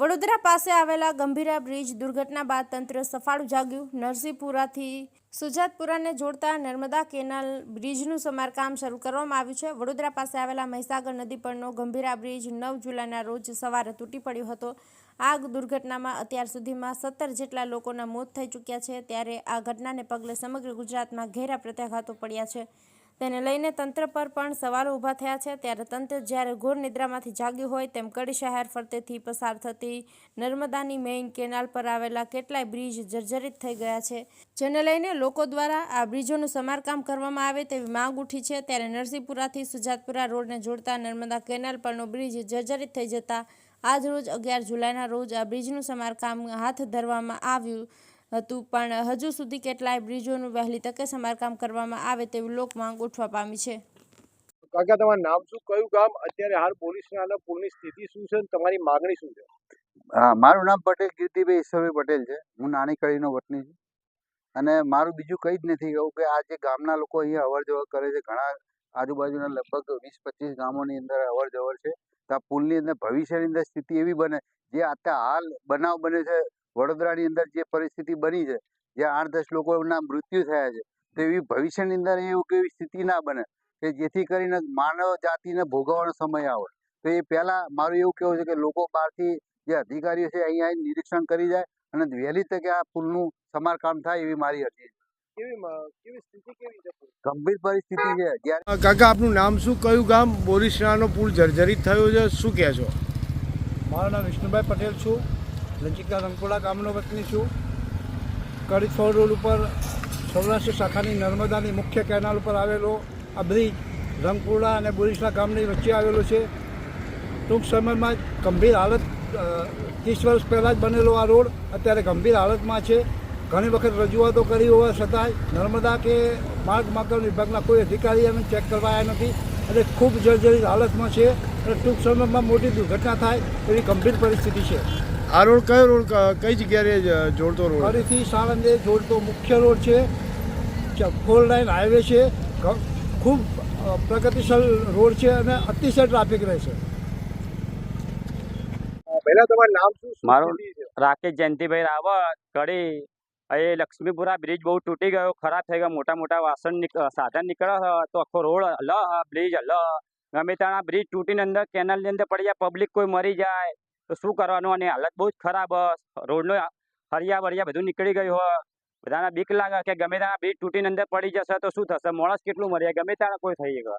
વડોદરા પાસે આવેલા ગંભીરા બ્રિજ દુર્ઘટના બાદ તંત્ર સફાળું જાગ્યું. નરસિંહપુરાથી સુજાતપુરાને જોડતા નર્મદા કેનાલ બ્રિજનું સમારકામ શરૂ કરવામાં આવ્યું છે. વડોદરા પાસે આવેલા મહીસાગર નદી પરનો ગંભીરા બ્રિજ નવ જુલાઈના રોજ સવારે તૂટી પડ્યો હતો. આ દુર્ઘટનામાં અત્યાર સુધીમાં સત્તર જેટલા લોકોના મોત થઈ ચૂક્યા છે. ત્યારે આ ઘટનાને પગલે સમગ્ર ગુજરાતમાં ઘેરા પ્રત્યાઘાતો પડ્યા છે. તેને લઈને તંત્ર પર પણ સવાલો ઊભા થયા છે. ત્યારે તંત્ર જ્યારે ઘોર નિદ્રામાંથી જાગ્યું હોય તેમ કડી શહેર ફરતેથી પસાર થતી નર્મદાની મેઇન કેનાલ પર આવેલા કેટલાય બ્રિજ જર્જરિત થઈ ગયા છે. જેને લઈને લોકો દ્વારા આ બ્રિજોનું સમારકામ કરવામાં આવે તેવી માંગ ઉઠી છે. ત્યારે નરસિંહપુરાથી સુજાતપુરા રોડને જોડતા નર્મદા કેનાલ પરનો બ્રિજ જર્જરિત થઈ જતા આજ રોજ અગિયાર જુલાઈના રોજ આ બ્રિજનું સમારકામ હાથ ધરવામાં આવ્યું હતું. પણ હજુ સુધી કેટલાય બ્રિજોનું વહેલી તકે સમારકામ કરવામાં આવે તેવી લોક માંગ ઉઠવા પામી છે. કાકા તમારું નામ શું? કયું ગામ? અત્યારે હાલ પોલીસના અને પુલની સ્થિતિ શું છે? તમારી માગણી શું છે? હા મારું નામ પટેલ કીર્તિભાઈ ઈશ્વરભાઈ પટેલ છે. હું નાની કડીનો વતની છું. અને મારું બીજું કંઈ જ નથી કહું કે આ જે ગામના લોકો અહીંયા અવર જવર કરે છે ઘણા આજુબાજુના લગભગ વીસ પચીસ ગામોની અંદર અવર જવર છે. તો આ પુલની અંદર ભવિષ્યની અંદર સ્થિતિ એવી બને જે અત્યારે હાલ બનાવ બને છે વડોદરાની અંદર જે પરિસ્થિતિ બની છે જે આઠ દસ લોકોના મૃત્યુ થયા છે તો એવી ભવિષ્યની અંદર એવું એવી સ્થિતિ ના બને કે જેથી કરીને માનવ જાતિને ભોગવવાનો સમય આવે. તો એ પહેલાં મારું એવું કહેવું છે કે લોકો બહારથી જે અધિકારીઓ છે અહીંયા નિરીક્ષણ કરી જાય અને વહેલી તકે આ પુલનું સમારકામ થાય એવી મારી અરજી છે. કેવી મ- કેવી સ્થિતિ કેવી છે પુલ? ગંભીર પરિસ્થિતિ છે. કાકા આપનું નામ શું? કયું ગામ? બોરીસરાનો પુલ જર્જરિત થયો છે. શું કહે છો? મારું નામ વિષ્ણુભાઈ પટેલ છું. લંચિકા રંગપુરા ગામનો વતની છું. કડીફોર રોડ ઉપર સૌરાષ્ટ્ર શાખાની નર્મદાની મુખ્ય કેનાલ ઉપર આવેલો આ બ્રિજ રંગપુરા અને બોરીસરા ગામની વચ્ચે આવેલો છે. ટૂંક સમયમાં ગંભીર હાલત ત્રીસ વર્ષ પહેલાં જ બનેલો આ રોડ અત્યારે ગંભીર હાલતમાં છે. ઘણી વખત રજૂઆતો કરી હોવા છતાંય નર્મદા કે માર્ગ માર્ગ વિભાગના કોઈ અધિકારી અમે ચેક કરવા આવ્યા નથી અને ખૂબ જર્જરિત હાલતમાં છે. ટૂંક સમયમાં મોટી દુર્ઘટના થાય એવી ગંભીર પરિસ્થિતિ છે. આ રોડ કયો રોડ કઈ જગ્યાએ જોડતો રોડ? ફરીથી સાણંદે જોડતો મુખ્ય રોડ છે. ફોર લાઇન હાઈવે છે. ખૂબ પ્રગતિશીલ રોડ છે અને અતિશય ટ્રાફિક રહે છે પહેલા તમારું નામ શું? મારું- રાકેશ જયંતિભાઈ રાવત કડી. એ લક્ષ્મીપુરા બ્રિજ બહુ તૂટી ગયો ખરાબ થઈ ગયો મોટા મોટા વાસણ સાધન નીકળ્યા તો આખો રોડ હલ બ્રિજ હલ. ગમે ત્યાં બ્રિજ તૂટીને અંદર કેનાલની અંદર પડી જાય પબ્લિક કોઈ મરી જાય, તો શું કરવાનું? અને હાલત બહુ જ ખરાબ. રોડનો હરિયા બરિયા બધું નીકળી ગયું હોય બધાને બીક લાગે કે ગમે ત્યાં બ્રિજ તૂટીને અંદર પડી જશે તો શું થશે? માણસ કેટલું મરી જાય? ગમે ત્યાં કોઈ થઈ ગયો.